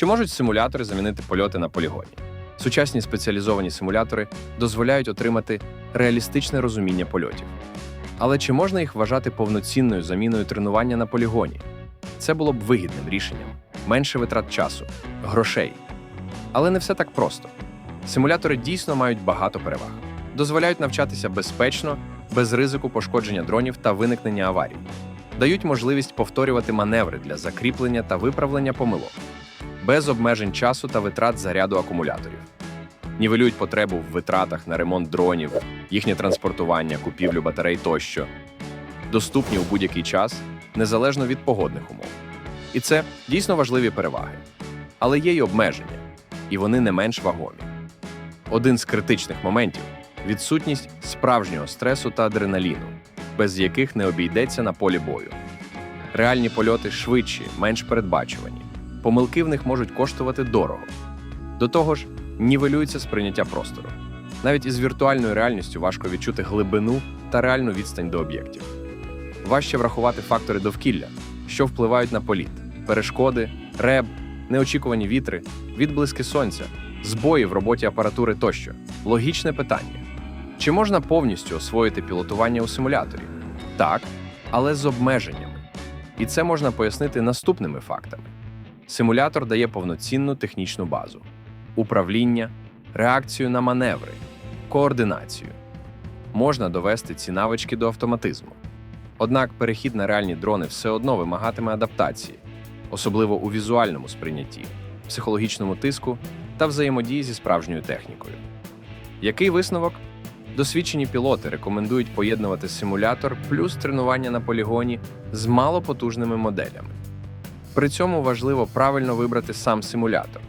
Чи можуть симулятори замінити польоти на полігоні? Сучасні спеціалізовані симулятори дозволяють отримати реалістичне розуміння польотів. Але чи можна їх вважати повноцінною заміною тренування на полігоні? Це було б вигідним рішенням, менше витрат часу, грошей. Але не все так просто. Симулятори дійсно мають багато переваг, дозволяють навчатися безпечно, без ризику пошкодження дронів та виникнення аварій, дають можливість повторювати маневри для закріплення та виправлення помилок, без обмежень часу та витрат заряду акумуляторів, нівелюють потребу в витратах на ремонт дронів, їхнє транспортування, купівлю батарей тощо, доступні у будь-який час, незалежно від погодних умов. І це дійсно важливі переваги. Але є й обмеження, і вони не менш вагомі. Один з критичних моментів відсутність справжнього стресу та адреналіну, без яких не обійдеться на полі бою. Реальні польоти швидші, менш передбачувані. Помилки в них можуть коштувати дорого. До того ж, нівелюється сприйняття простору. Навіть із віртуальною реальністю важко відчути глибину та реальну відстань до об'єктів. Важче врахувати фактори довкілля, що впливають на політ, перешкоди, реб, неочікувані вітри, відблиски сонця, збої в роботі апаратури тощо. Логічне питання: чи можна повністю освоїти пілотування у симуляторі? Так, але з обмеженнями. І це можна пояснити наступними фактами: симулятор дає повноцінну технічну базу, управління, реакцію на маневри, координацію. Можна довести ці навички до автоматизму. Однак перехід на реальні дрони все одно вимагатиме адаптації, особливо у візуальному сприйнятті, психологічному тиску та взаємодії зі справжньою технікою. Який висновок? Досвідчені пілоти рекомендують поєднувати симулятор плюс тренування на полігоні з малопотужними моделями. При цьому важливо правильно вибрати сам симулятор,